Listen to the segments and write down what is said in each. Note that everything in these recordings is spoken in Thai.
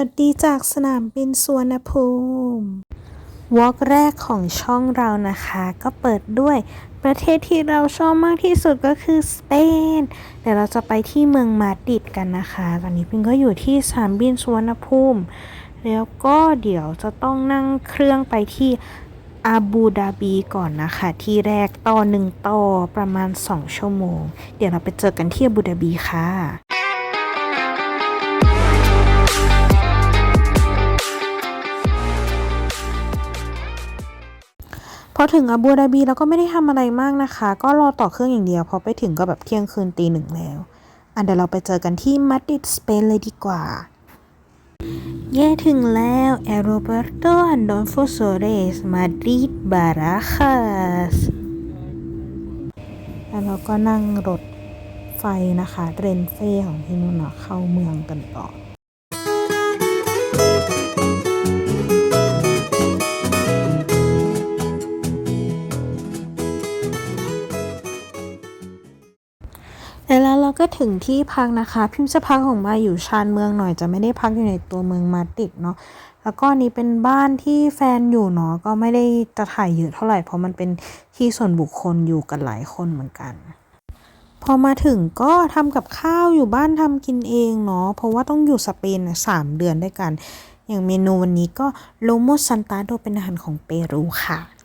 วัสดีจากสนามบินสุวรรณภูมิวอล์กแรกของช่องเรานะคะ ก็เปิดด้วยประเทศที่เราชอบมากที่สุดก็คือสเปนเดี๋ยวเราจะไปที่เมืองมาดริดกันนะคะ ตอนนี้พิงก็อยู่ที่สนามบินสุวรรณภูมิ แล้วก็เดี๋ยวจะต้องนั่งเครื่องไปที่อาบูดาบีก่อนนะคะ ที่แรกต่อหนึ่งต่อประมาณ 2 ชั่วโมง เดี๋ยวเราไปเจอกันที่อาบูดาบีค่ะ ถึงอาบูดาบีเราก็ไม่ได้ทำอะไรมากนะคะ ก็รอต่อเครื่องอย่างเดียว พอไปถึงก็แบบเที่ยงคืนตีหนึ่งแล้ว อันเดี๋ยวเราไปเจอกันที่มาดริดสเปนเลยดีกว่า เย่ถึงแล้วแอโรเบร์โตอันโดนโฟโซเรสมาดริดบาราคาสแล้วเราก็นั่งรถไฟนะคะ เรนเฟ่ของที่นู่นเนาะเข้าเมืองกันต่อ แล้วเราก็ถึงที่พักนะคะ พิมพ์จะพักของมาอยู่ชานเมืองหน่อยจะไม่ได้พักอยู่ในตัวเมืองมาดริดเนาะแล้วก็นี้เป็นบ้านที่แฟนอยู่เนาะก็ไม่ได้จะถ่ายเยอะเท่าไหร่เพราะมันเป็นที่ส่วนบุคคลอยู่กันหลายคนเหมือนกัน พอมาถึงก็ทำกับข้าวอยู่บ้านทำกินเองเนาะเพราะว่าต้องอยู่สเปนสามเดือนด้วยกัน อย่างเมนูวันนี้ก็โลโมซันตาโดเป็นอาหารของเปรูค่ะ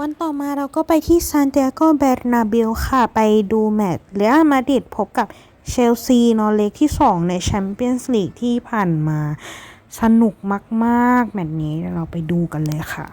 วันต่อมาเราก็ไปที่ซานติอาโกเบร์นาเบลค่ะ ไปดูแมตช์เรอัลมาดริดพบกับเชลซีนอเล็กที่ 2 ในแชมเปี้ยนส์ลีกที่ผ่านมา สนุกมาก ๆ แมตช์นี้เราไปดูกันเลยค่ะ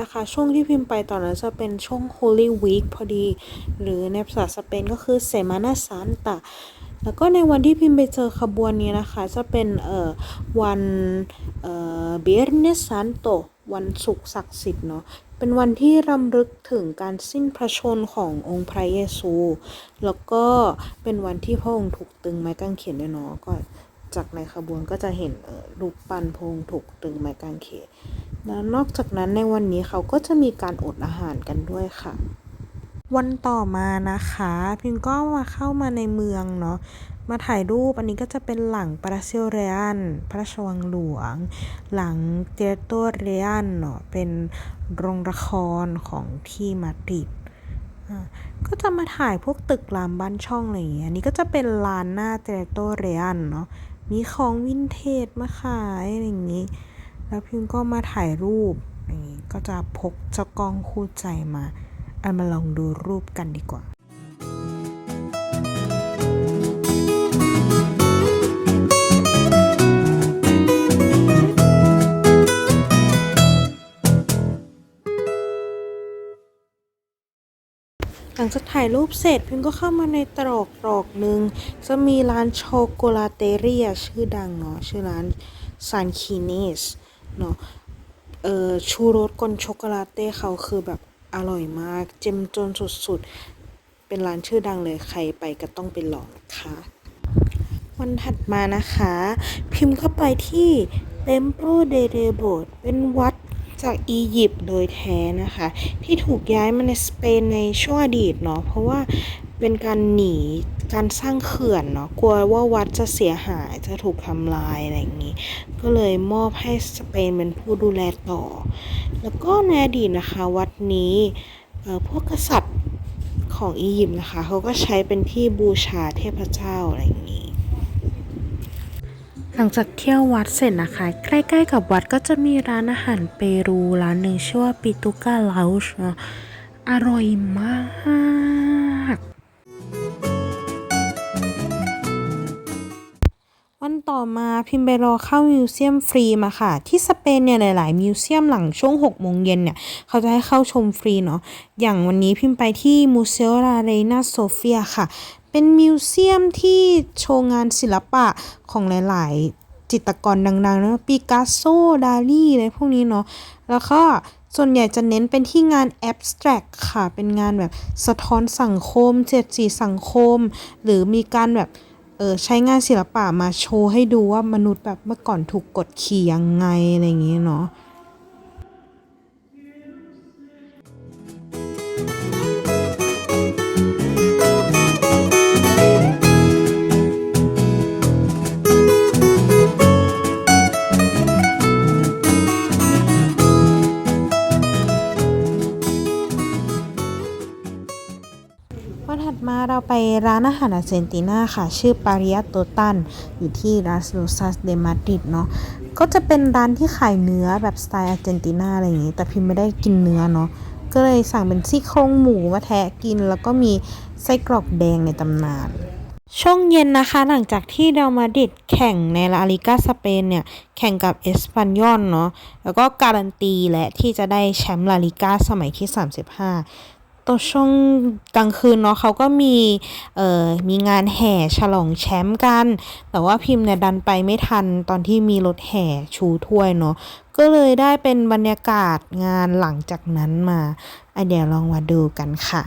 นะคะ ช่วงที่พิมพ์ไปตอนนั้นจะเป็นช่วง Holy Week พอดี หรือในภาษาสเปนก็คือ Semana Santa แล้วก็ในวันที่พิมพ์ไปเจอขบวนนี้นะคะ จะเป็นเอ่อวันเอ่อ Viernes Santo วันศุกร์ศักดิ์สิทธิ์เนาะเป็นวันที่รำลึกถึงการสิ้นพระชนม์ขององค์พระเยซู แล้วก็เป็นวันที่พระองค์ถูกตึงไม้กางเขนด้วยเนาะก็จากในขบวนก็จะเห็นรูปปั้นพระองค์ถูกตึงไม้กางเขน แล้วนอกจากนั้นในวันนี้เขาก็จะมีการอดอาหารกันด้วยค่ะ วันต่อมานะคะพิมก็มาเข้ามาในเมืองเนาะมาถ่ายรูปอันนี้ก็จะเป็นหลังปราเซลเรียนพระราชวังหลวง หลังเตโตเรียนเนาะเป็นโรงละครของที่มาดริดก็จะมาถ่ายพวกตึกรามบ้านช่องอะไรอย่างเงี้ยอันนี้ก็จะเป็นลานหน้าเตโตเรียนเนาะมีของวินเทจมาขายอะไรอย่างงี้ แล้วพิมก็มาถ่ายรูปอย่างนี้ก็จะพกเจ้ากล้องคู่ใจมาเอันมาลองดูรูปกันดีกว่าหลังจากถ่ายรูปเสร็จพิมก็เข้ามาในตรอกตรอกหนึ่งจะมีร้านโชโกลาเตเรียชื่อดังเนาะชื่อร้านซานคีเนส เนาะเออชูรสกลช็อกโกแลตเต้เขาคือแบบอร่อยมาก เจ้มจนสุดๆ เป็นร้านชื่อดังเลยใครไปก็ต้องไปลองนะคะวันถัดมานะคะ พิมพ์เข้าไปที่ Templo de Debod เป็นวัดจากอียิปต์โดยแท้นะคะ ที่ถูกย้ายมาในสเปนในช่วงอดีตเนาะเพราะว่าเป็นการหนี การสร้างเขื่อนเนาะกลัวว่าวัดจะเสียหายจะถูกทำลายอะไรอย่างนี้ ก็เลยมอบให้สเปนเป็นผู้ดูแลต่อ แล้วก็ในอดีตนะคะ วัดนี้พวกกษัตริย์ของอียิปต์นะคะเขาก็ใช้เป็นที่บูชาเทพเจ้าอะไรอย่างนี้ หลังจากเที่ยววัดเสร็จนะคะ ใกล้ๆกับวัดก็จะมีร้านอาหารเปรูร้านหนึ่งชื่อว่าปิตุกาเลาช์เนาะอร่อยมาก ต่อมาพิมพ์ไปรอเข้ามิวเซียมฟรีมาค่ะ ที่สเปนเนี่ยหลาย ๆ มิวเซียมหลังช่วง6โมงเย็นเนี่ย เขาจะให้เข้าชมฟรีเนาะอย่างวันนี้พิมพ์ไปที่มูเซโอราเรนาโซเฟียค่ะ เป็นมิวเซียมที่โชว์งานศิลปะของหลาย ๆ จิตรกรดังๆนะปิกัสโซดาลีอะไรพวกนี้เนาะแล้วก็ส่วนใหญ่จะเน้นเป็นที่งานแอบสแตรกค่ะ เป็นงานแบบสะท้อนสังคม เจ็ดสีสังคม หรือมีการแบบ เออใช้งานศิลปะมาโชว์ให้ดูว่ามนุษย์แบบเมื่อก่อนถูกกดขี่ยังไงอะไรอย่างเงี้ยเนาะ ไปร้านอาหารอาร์เจนตินาค่ะ ชื่อปาริ a โตตัน อยู่ที่รัสโ o ซัสเดมาดริดเนาะก็จะเป็นร้านที่ขายเนื้อแบบสไตล์อาร์เจนตินาอะไรอย่างงี้ แต่พิมไม่ได้กินเนื้อเนาะก็เลยสั่งเป็นซี่โครงหมูมาแทะกิน แล้วก็มีไส้กรอกแดงในตำนานช่วงเย็นนะคะหลังจากที่เดลมาดริดแข่งในลาลิกาสเปนเนี่ย แข่งกับเอสปันยอนเนาะแล้วก็การันตีและที่จะได้แชมป์ลาลิกาสมัยที่ 35 ตัวช่วงกลางคืนเนาะเขาก็มีเอ่อมีงานแห่ฉลองแชมป์กัน แต่ว่าพิมพ์เนี่ยดันไปไม่ทันตอนที่มีรถแห่ชูถ้วยเนาะก็เลยได้เป็นบรรยากาศงานหลังจากนั้นมาอะเดี๋ยวลองมาดูกันค่ะ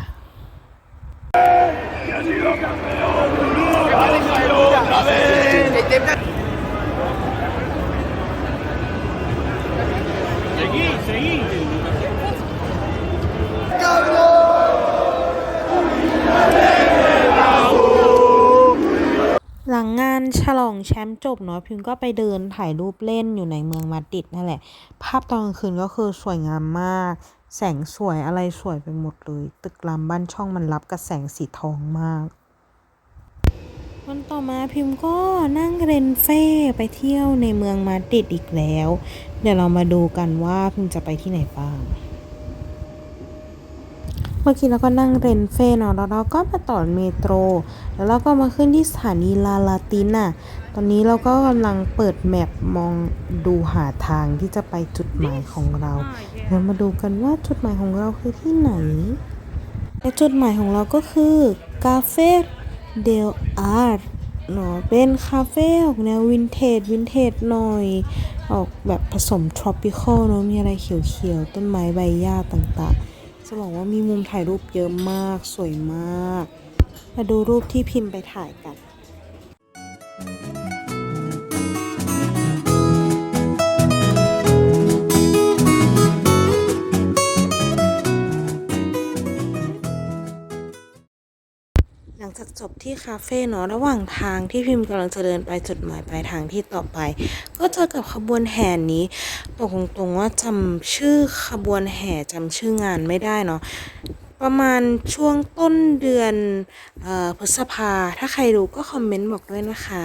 หลังงานฉลองแชมป์จบเนาะพิมก็ไปเดินถ่ายรูปเล่นอยู่ในเมืองมาดริดนั่นแหละ ภาพตอนกลางคืนก็คือสวยงามมาก แสงสวยอะไรสวยไปหมดเลย ตึกรามบ้านช่องมันรับกับแสงสีทองมากวันต่อมาพิมก็นั่งเรนเฟ่ไปเที่ยวในเมืองมาดริดอีกแล้ว เดี๋ยวเรามาดูกันว่าพิมจะไปที่ไหนบ้าง เมื่อกี้เราก็นั่งเรนเฟ่เนาะแล้วเราก็มาต่อเมโทร แล้วเราก็มาขึ้นที่สถานีลาลาติน่ะตอนนี้เราก็กำลังเปิดแมปมองดูหาทางที่จะไปจุดหมายของเราเดี๋ยวมาดูกันว่าจุดหมายของเราคือที่ไหนและจุดหมายของเราก็คือกาเฟ่เดลอาร์เนาะเป็นคาเฟ่ออกแนววินเทจวินเทจหน่อย ออกแบบผสมทรอปิคอลเนาะมีอะไรเขียวๆ ต้นไม้ใบหญ้าต่างๆ จะบอกว่ามีมุมถ่ายรูปเยอะมากสวยมาก มาดูรูปที่พิมพ์ไปถ่ายกัน ลังจากจบที่คาเฟ่เนาะระหว่างทางที่พิมพ์กำลังจะเดินไปจุดหมายปลายทางที่ต่อไป ก็เจอกับขบวนแห่นี้บอกตรงๆว่าจำชื่อขบวนแห่จำชื่องานไม่ได้เนาะประมาณช่วงต้นเดือนเอ่อพฤษภาถ้าใครรู้ก็คอมเมนต์บอกด้วยนะคะ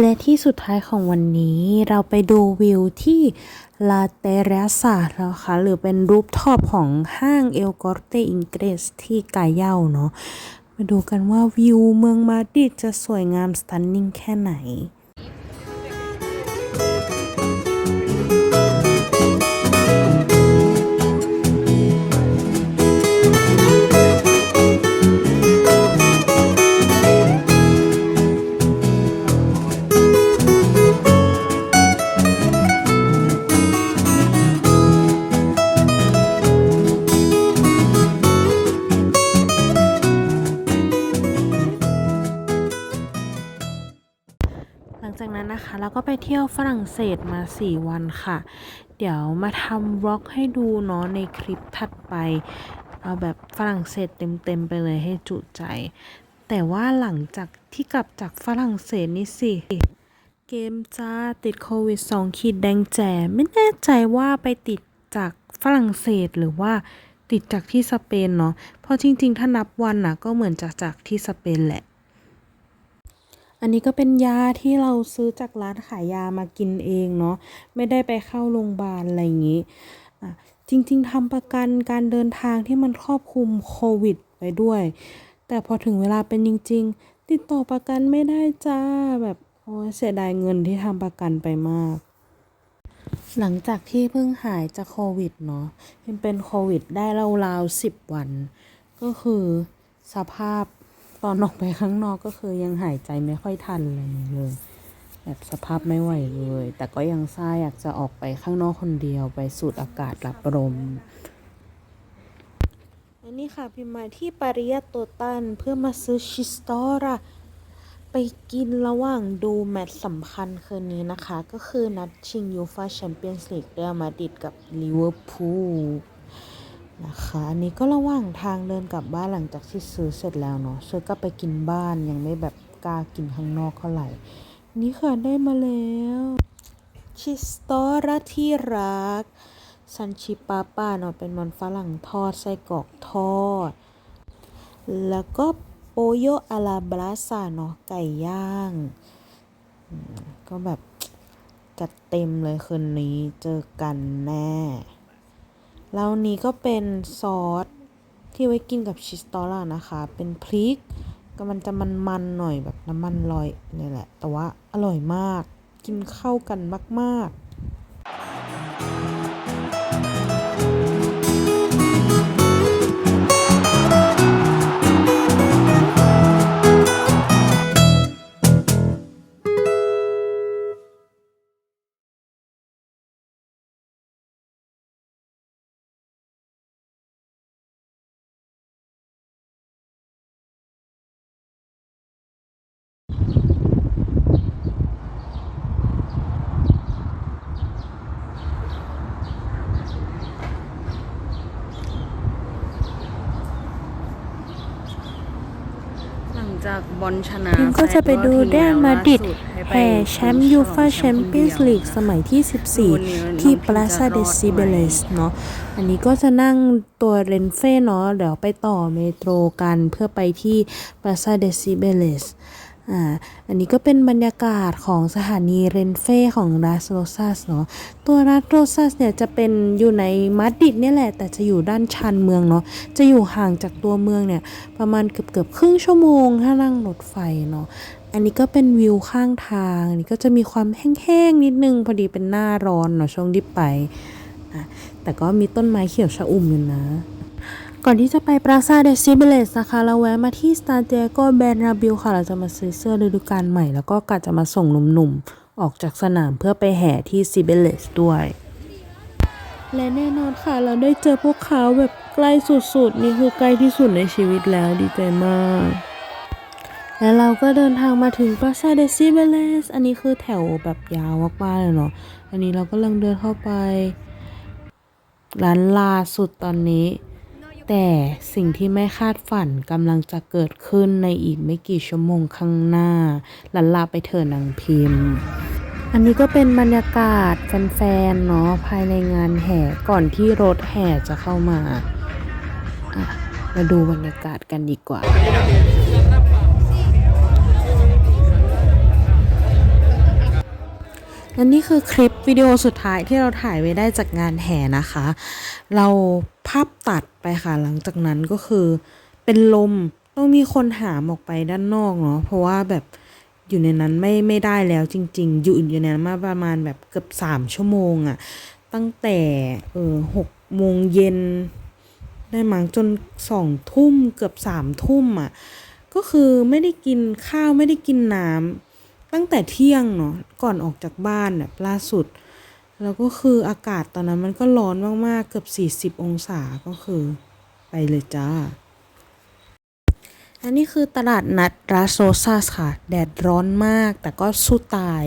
และที่สุดท้ายของวันนี้เราไปดูวิวที่ลาเตเรซาแล้วค่ะ หรือเป็นรูปท็อปของห้างเอลกอร์เตอิงเกรสที่กาเย่าเนาะมาดูกันว่าวิวเมืองมาดริดจะสวยงามสตันนิ่งแค่ไหน ยวฝรั่งเศสมา 4 วันค่ะ เดี๋ยวมาทำวล็อกให้ดูเนาะในคลิปถัดไป เอาแบบฝรั่งเศสเต็มๆไปเลยให้จุใจ แต่ว่าหลังจากที่กลับจากฝรั่งเศสนี่สิเกมจ้าติดโควิด 2 ขีดแดงแจ๋ไม่แน่ใจว่าไปติดจากฝรั่งเศสหรือว่าติดจากที่สเปนเนาะเพราะจริงๆ ถ้านับวันน่ะก็เหมือนจากจากที่สเปนแหละ อันนี้ก็เป็นยาที่เราซื้อจากร้านขายยามากินเองเนาะไม่ได้ไปเข้าโรงพยาบาลอะไรอย่างงี้อะจริงๆทำประกันการเดินทางที่มันครอบคลุมโควิดไปด้วย แต่พอถึงเวลาเป็นจริง ๆ ติดต่อประกันไม่ได้จ้าแบบโอ้เสียดายเงินที่ทำประกันไปมาก หลังจากที่เพิ่งหายจากโควิดเนาะเป็นโควิดได้ราวๆสิบวัน ก็คือสภาพ ตอนออกไปข้างนอกก็คือยังหายใจไม่ค่อยทันเลยเลยแบบสภาพไม่ไหวเลย แต่ก็ยังซ่าอยากจะออกไปข้างนอกคนเดียวไปสูดอากาศรับลมอันนี้ค่ะพิมมาที่ปาริยาโตตันเพื่อมาซื้อชิสตอระไปกินระหว่างดูแมตช์สำคัญคืนนี้นะคะ ก็คือนัดชิงยูฟาแชมเปี้ยนส์ลีกเรอัลมาดริดกับลิเวอร์พูล นะคะอันนี้ก็ระหว่างทางเดินกลับบ้านหลังจากที่ซื้อเสร็จแล้วเนาะซื้อก็ไปกินบ้านยังไม่แบบกล้ากินข้างนอกเท่าไหร่ นี่ค่ะได้มาแล้วชิสตอระที่รักซันชิปาป้าเนาะเป็นมันฝรั่งทอดไส้กรอกทอด แล้วก็โปโยอาลาบราซาเนาะไก่ย่าง ก็แบบจัดเต็มเลยคืนนี้เจอกันแน่ แล้วนี้ก็เป็นซอสที่ไว้กินกับชิสตอล่านะคะ เป็นพริกก็มันจะมันๆหน่อยแบบน้ำมันลอยนี่แหละ แต่ว่าอร่อยมาก กินเข้ากันมาก ๆ ลังจากบอลชนะพิมก็จะไปดูเรอัลมาดริดแห่แชมป์ยูฟาแชมเปี้ยนส์ลีกสมัยที่ 14 ที่ปราซาเดซิเบเลสเนาะอันนี้ก็จะนั่งตัวเรนเฟ่เนาะเดี๋ยวไปต่อเมโทรกันเพื่อไปที่ปราซาเดซิเบเลส อ่า อันนี้ก็เป็นบรรยากาศของสถานีเรนเฟ่ของรัสโรซัสเนาะ ตัวรัสโรซัสเนี่ยจะเป็นอยู่ในมาดริดเนี่ยแหละ แต่จะอยู่ด้านชันเมืองเนาะ จะอยู่ห่างจากตัวเมืองเนี่ยประมาณเกือบเกือบครึ่งชั่วโมงถ้านั่งรถไฟเนาะ อันนี้ก็เป็นวิวข้างทาง อันนี้ก็จะมีความแห้งๆนิดนึงพอดีเป็นหน้าร้อนเนาะช่วงที่ไปอะแต่ก็มีต้นไม้เขียวชะอุ่มอยู่นะ ก่อนที่จะไปปราซาเดซิเบเลสนะคะ เราแวะมาที่สตาเตียโกแบนราบิลค่ะ เราจะมาซื้อเสื้อฤดูกาลใหม่ แล้วก็กะจะมาส่งหนุ่มๆ ออกจากสนามเพื่อไปแห่ที่ซิเบเลสด้วย และแน่นอนค่ะ เราได้เจอพวกเขาแบบใกล้สุดๆ นี่คือใกล้ที่สุดในชีวิตแล้วดีใจมาก และเราก็เดินทางมาถึงปราซาเดซิเบเลส อันนี้คือแถวแบบยาวมากๆเลยเนาะ อันนี้เราก็กำลังเดินเข้าไปร้านล่าสุดตอนนี้ แต่สิ่งที่ไม่คาดฝันกำลังจะเกิดขึ้นในอีกไม่กี่ชั่วโมงข้างหน้าลันลาไปเถอะนางพิมพ์ อันนี้ก็เป็นบรรยากาศแฟนๆเนาะภายในงานแห่ก่อนที่รถแห่จะเข้ามาอะมาดูบรรยากาศกันดีกว่าและนี่คือคลิปวิดีโอสุดท้ายที่เราถ่ายไว้ได้จากงานแห่นะคะ เรา ภาพตัดไปค่ะ หลังจากนั้นก็คือ เป็นลมต้องมีคนหามออกไปด้านนอกเนาะเพราะว่าแบบอยู่ในนั้นไม่ไม่ได้แล้วจริง ๆ อยู่อยู่ในนั้นมาประมาณแบบเกือบสามชั่วโมงอะตั้งแต่เออหกโมงเย็นได้มั้งจนสองทุ่มเกือบสามทุ่มอะก็คือไม่ได้กินข้าวไม่ได้กินน้ำตั้งแต่เที่ยงเนาะก่อนออกจากบ้านแบบล่าสุด แล้วก็คืออากาศตอนนั้นมันก็ร้อนมากๆ เกือบ 40 องศาก็คือ ไปเลยจ้า อันนี้คือตลาดนัดราโซซัสค่ะ แดดร้อนมาก แต่ก็สู้ตาย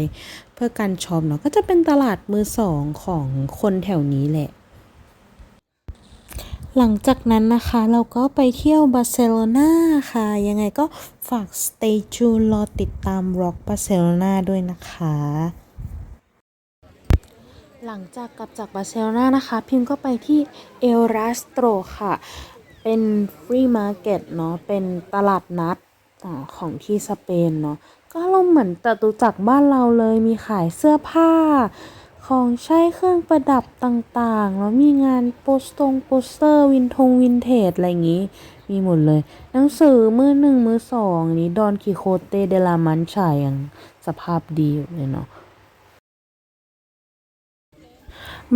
เพื่อการช็อปเนาะก็จะเป็นตลาดมือสองของคนแถวนี้แหละ หลังจากนั้นนะคะเราก็ไปเที่ยวบาร์เซโลนาค่ะ ยังไงก็ฝาก stay tuned รอติดตาม Rock บาร์เซโลนาด้วยนะคะ หลังจากกลับจากบาร์เซโลนานะคะ พิมก็ไปที่เอลรัสโตรค่ะ เป็นฟรีมาร์เก็ตเนาะเป็นตลาดนัดอของที่สเปนเนาะก็เราเหมือนจตุจักบ้านเราเลยมีขายเสื้อผ้า ของใช้เครื่องประดับต่างๆ แล้วมีงานโปสตงโปสเตอร์วินทงวินเทจ อะไรอย่างงี้ มีหมดเลย หนังสือมือหนึ่งมือสองนี้ดอนคิโคเตเดลามันชายังสภาพดีอยู่เลยเนาะ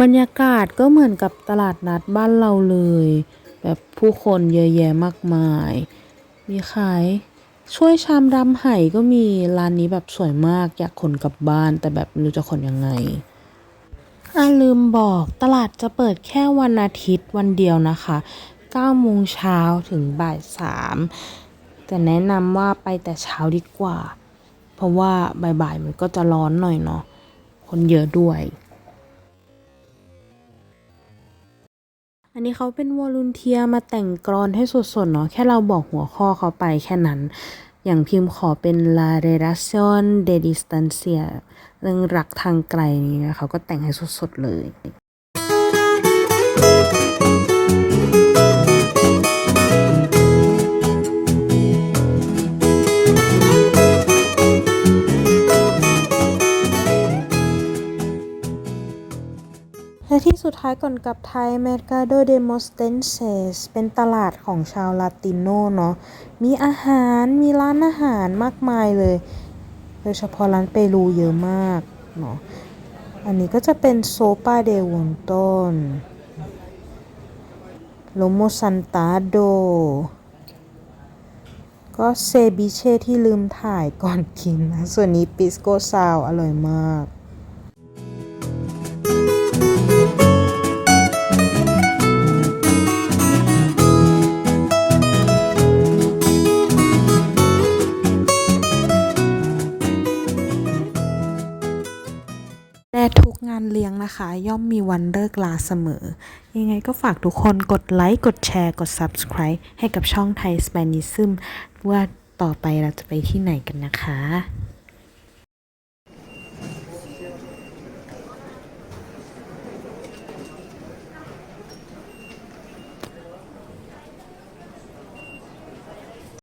บรรยากาศก็เหมือนกับตลาดนัดบ้านเราเลย แบบผู้คนเยอะแยะมากมาย มีขายช่วยชามรำไหก็มีร้านนี้แบบสวยมากอยากขนกลับบ้าน แต่แบบไม่รู้จะขนยังไงอ่าลืมบอกตลาดจะเปิดแค่วันอาทิตย์วันเดียวนะคะ9โมงเช้าถึงบ่าย3แต่แนะนำว่าไปแต่เช้าดีกว่า เพราะว่าบ่ายๆมันก็จะร้อนหน่อยเนาะคนเยอะด้วย อันนี้เขาเป็นวอลุนเทียมาแต่งกรอนให้สดๆเนาะแค่เราบอกหัวข้อเขาไปแค่นั้น อย่างพิมพ์ขอเป็น La Relación de Distancia เรื่องรักทางไกลนี้นะเขาก็แต่งให้สดๆเลย และที่สุดท้ายก่อนกลับไทย Mercado de Mostenses เป็นตลาดของชาวลาตินโนเนาะ มีอาหาร มีร้านอาหารมากมายเลย โดยเฉพาะร้านเปรูเยอะมากเนาะ อันนี้ก็จะเป็นโซปาเดวอนตนโลโมซันตาโด ก็เซบิเช่ที่ลืมถ่ายก่อนกินนะ ส่วนนี้ปิสโกซาวอร่อยมาก นะคะ ย่อมมีวันเลิกลาเสมอ ยังไงก็ฝากทุกคนกดไลค์ กดแชร์ กด Subscribe ให้กับช่องไทยสเปนิซึมว่าต่อไปเราจะไปที่ไหนกันนะคะ